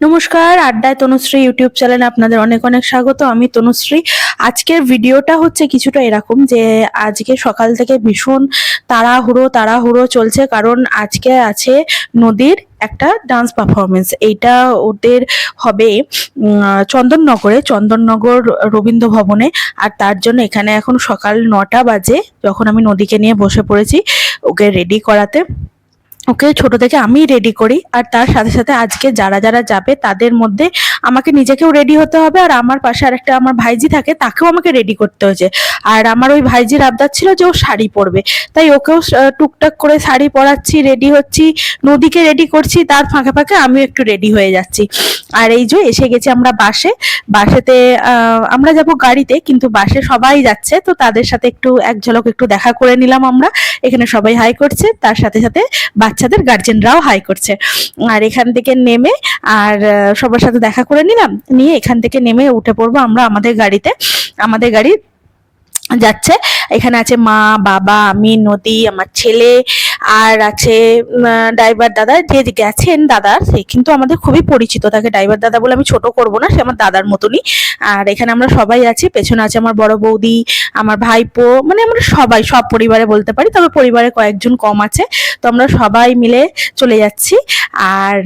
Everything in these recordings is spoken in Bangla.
নমস্কার, আড্ডায় তনুশ্রী ইউটিউব চ্যানেলে আপনাদের অনেক অনেক স্বাগত। আমি তনুশ্রী। আজকের ভিডিওটা হচ্ছে কিছুটা এরকম যে, আজকে সকাল থেকে ভীষণ তাড়াহুড়ো তাড়াহুড়ো চলছে কারণ আজকে আছে নদীর একটা ডান্স পারফরমেন্স এইটা ওদের হবে চন্দননগরে, চন্দননগর রবীন্দ্র ভবনে আর তার জন্য এখানে এখন সকাল নটা বাজে, যখন আমি নদীকে নিয়ে বসে পড়েছি, ওকে রেডি করাতে। ওকে, ছোট থেকে আমি রেডি করি। আর তার সাথে সাথে আজকে যারা যারা যাবে, তাদের মধ্যে আমাকে নিজেকেও রেডি হতে হবে। আর আমার পাশে আরেকটা আমার ভাইজি থাকে, তাকেও আমাকে রেডি করতে হয়েছে। আর আমার ওই ভাইজির আবদার ছিল যে ও শাড়ি পরবে। তাই ওকেও টুকটাক করে শাড়ি পরাচ্ছি রেডি হচ্ছি, নদীকে রেডি করছি, তার ফাঁকে ফাঁকে আমিও একটু রেডি হয়ে যাচ্ছি। আর এই যে এসে গেছি আমরা বাসে। বাসেতে আমরা যাব গাড়িতে, কিন্তু বাসে সবাই যাচ্ছে, তো তাদের সাথে একটু, এক ঝলক একটু দেখা করে নিলাম আমরা। এখানে সবাই হাই করছে, তার সাথে সাথে বাচ্চাদের গার্জেনরাও হাই করছে। আর এখান থেকে নেমে আর সবার সাথে দেখা করে নিলাম। নিয়ে এখান থেকে নেমে উঠে পড়ব আমরা আমাদের গাড়িতে। আমাদের গাড়ি যাচ্ছে। এখানে আছে মা, বাবা, আমি, নদী, আমার ছেলে, আর আছে ড্রাইভার দাদা, যে গেছেন দাদা, সে কিন্তু আমাদের খুবই পরিচিত। তাকে ড্রাইভার দাদা বলে আমি ছোট করব না, সে আমার দাদার মতনই। আর এখানে আমরা সবাই আছি, পেছনে আছে আমার বড় বৌদি, আমার ভাইপো মানে আমরা সবাই, সব পরিবারে বলতে পারি, তবে পরিবারে কয়েকজন কম আছে। তো আমরা সবাই মিলে চলে যাচ্ছি। আর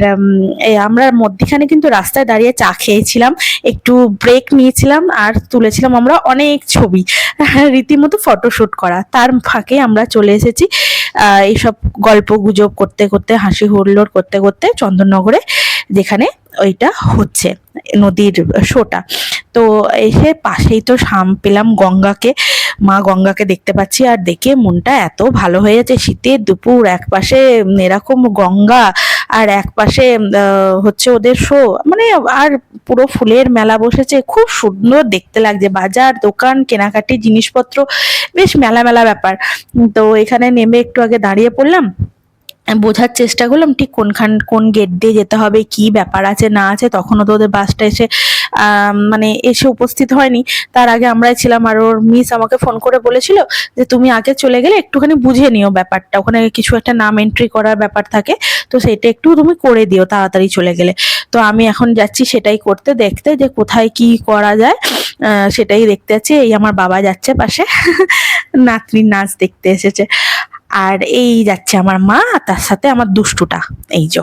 আমরা মধ্যখানে কিন্তু রাস্তায় দাঁড়িয়ে চা খেয়েছিলাম, একটু ব্রেক নিয়েছিলাম, আর তুলেছিলাম আমরা অনেক ছবি। রীতিমতো ফটোশুট করা। তার ফাঁকে আমরা চলে এসেছি এইসব গল্প গুজব করতে করতে, হাসি হুল্লোড় করতে করতে চন্দননগরে, যেখানে ওইটা হচ্ছে, নদীর শোটা। তো এসে পাশেই তো সাম পেলাম গঙ্গাকে, মা গঙ্গাকে দেখতে পাচ্ছি, আর দেখে মনটা এত ভালো হয়ে যাচ্ছে শীতের দুপুর এক পাশে এরকম গঙ্গা আর এক পাশে হচ্ছে ওদের শো মানে আর পুরো ফুলের মেলা বসেছে। খুব সুন্দর দেখতে লাগছে। বাজার, দোকান, কেনাকাটি, জিনিসপত্র, বেশ মেলা মেলা ব্যাপার। তো এখানে নেমে একটু আগে দাঁড়িয়ে পড়লাম। বোঝার চেষ্টা করলাম, ঠিক কোনখান, কোন গেট দিয়ে যেতে হবে, কি ব্যাপার আছে, না আছে, তখনও তো ওদের বাসটা এসে মানে এসে উপস্থিত হয়নি। তার আগে আমরাই ছিলাম আর ওর মিস আমাকে ফোন করে বলেছিল যে, তুমি আগে চলে গেলে একটুখানি বুঝে নিও ব্যাপারটা, ওখানে কিছু একটা নাম এন্ট্রি করার ব্যাপার থাকে, তো সেটা একটু তুমি করে দিও তাড়াতাড়ি চলে গেলে। তো আমি এখন যাচ্ছি সেটাই করতে, দেখতে যে কোথায় কি করা যায় সেটাই দেখতে যাচ্ছি, এই আমার বাবা যাচ্ছে পাশে, নাতনির নাচ দেখতে এসেছে। আর এই যাচ্ছে আমার মা, তার সাথে আমার দুষ্টুটা, এই যো।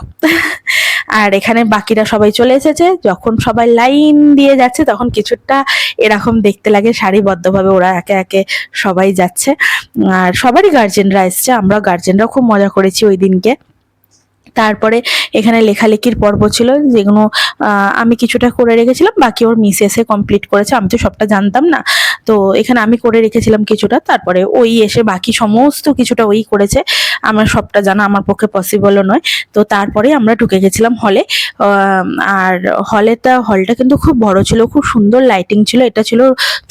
আর এখানে বাকিরা সবাই চলে এসেছে। যখন সবাই লাইন দিয়ে যাচ্ছে, তখন কিছুটা এরকম দেখতে লাগে, সারিবদ্ধভাবে ওরা একে একে সবাই যাচ্ছে। আর সবারই গার্জেনরা এসছে আমরা গার্জেনরা খুব মজা করেছি ওই দিনকে। তারপরে এখানে লেখালেখির পর্ব ছিল, যেগুলো আমি কিছুটা করে রেখেছিলাম, বাকি ওর মিস এসে কমপ্লিট করেছে, আমি তো সবটা জানতাম না। তো এখানে আমি করে রেখেছিলাম কিছুটা, তারপরে ওই এসে বাকি সমস্ত কিছুটা ওই করেছে। আমার সবটা জানা আমার পক্ষে পসিবলও নয়। তো তারপরে আমরা ঢুকে গেছিলাম হলে আর হলেটা হলটা কিন্তু খুব বড় ছিল, খুব সুন্দর লাইটিং ছিল। এটা ছিল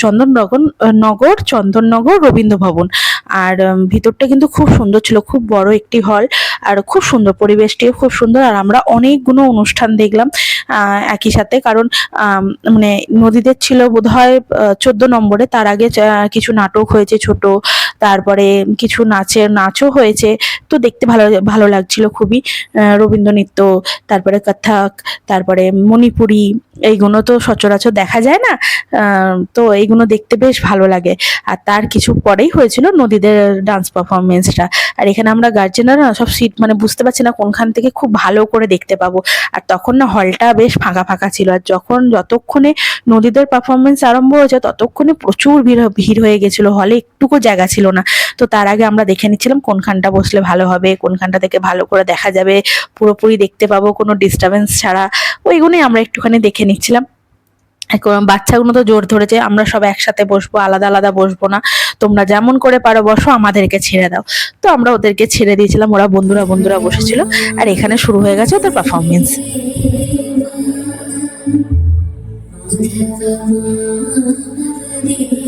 চন্দননগর, নগর, চন্দননগর রবীন্দ্র ভবন আর ভিতরটা কিন্তু খুব সুন্দর ছিল, খুব বড় একটি হল আর খুব সুন্দর পরিবেশটিও খুব সুন্দর, আর আমরা অনেকগুলো অনুষ্ঠান দেখলাম একই সাথে, কারণ মানে নদীদের ছিল বোধ হয় চোদ্দ নম্বরে, তার আগে কিছু নাটক হয়েছে ছোট তারপরে কিছু নাচের নাচও হয়েছে। তো দেখতে ভালো ভালো লাগছিল খুবই। রবীন্দ্র নৃত্য তারপরে কথক তারপরে মণিপুরি, এইগুলো তো সচরাচর দেখা যায় না। তো এইগুলো দেখতে বেশ ভালো লাগে। আর তার কিছু পরেই হয়েছিল নদীদের ডান্স পারফরমেন্সটা আর এখানে আমরা গার্জেনরা না সব সিট মানে বুঝতে পারছি না কোনখান থেকে খুব ভালো করে দেখতে পাবো। আর তখন না হলটা বেশ ফাঁকা ফাঁকা ছিল। আর যখন যতক্ষণে নদীদের পারফরমেন্স আরম্ভ হয়েছে, ততক্ষণে প্রচুর ভিড় ভিড় হয়ে গেছিল। হলে একটুকু জায়গা ছিল না। তো তার আগে আমরা দেখে নিচ্ছিলাম কোনখানটা বসলে ভালো হবে, কোনখানটা থেকে ভালো করে দেখা যাবে, পুরোপুরি দেখতে পাবো, কোনো ডিস্টারবেন্স ছাড়া। ওইগুলোই আমরা একটুখানি দেখে নিচ্ছিলাম। বাচ্চাগুলো তো জোর ধরেছে, আমরা সব একসাথে বসবো, আলাদা আলাদা বসবো না। তোমরা যেমন করে পারো বসো, আমাদেরকে ছেড়ে দাও। তো আমরা ওদেরকে ছেড়ে দিয়েছিলাম, ওরা বন্ধুরা বন্ধুরা বসেছিল। আর এখানে শুরু হয়ে গেছে ওদের performance Krishna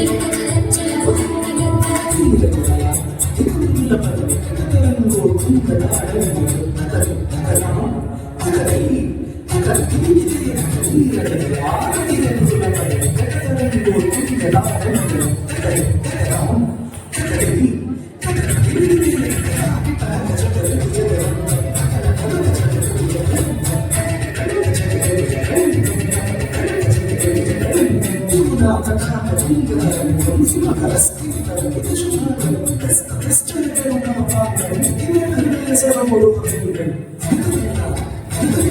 I'm going to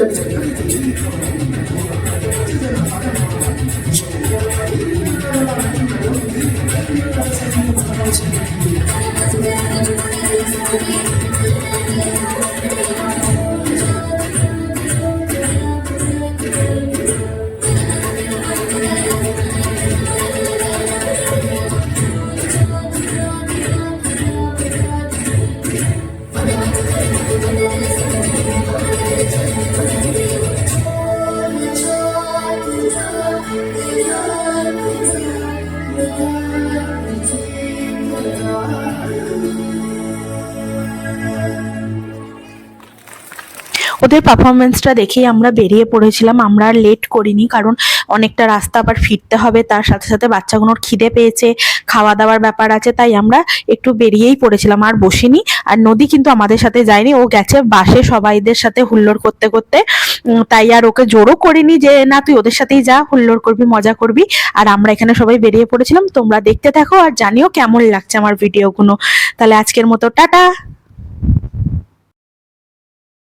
seule spiritualité. Thank you. ওদের পারফরমেন্সটা দেখেই আমরা বেরিয়ে পড়েছিলাম। আমরা আর লেট করিনি কারণ অনেকটা রাস্তা আবার ফিরতে হবে। তার সাথে সাথে বাচ্চাগুলোর খিদে পেয়েছে খাওয়া দাওয়ার ব্যাপার আছে, তাই আমরা একটু বেরিয়েই পড়েছিলাম। আর বসিনি। আর নদী কিন্তু আমাদের সাথে যায়নি। ও গেছে বাসে সবাইদের সাথে হুল্লোড় করতে করতে। তাই আর ওকে জোরও করিনি যে, না, তুই ওদের সাথেই যা, হুল্লোড় করবি, মজা করবি। আর আমরা এখানে সবাই বেরিয়ে পড়েছিলাম। তোমরা দেখতে থাকো আর জানিও কেমন লাগছে আমার ভিডিওগুলো তাহলে আজকের মতো টাটা।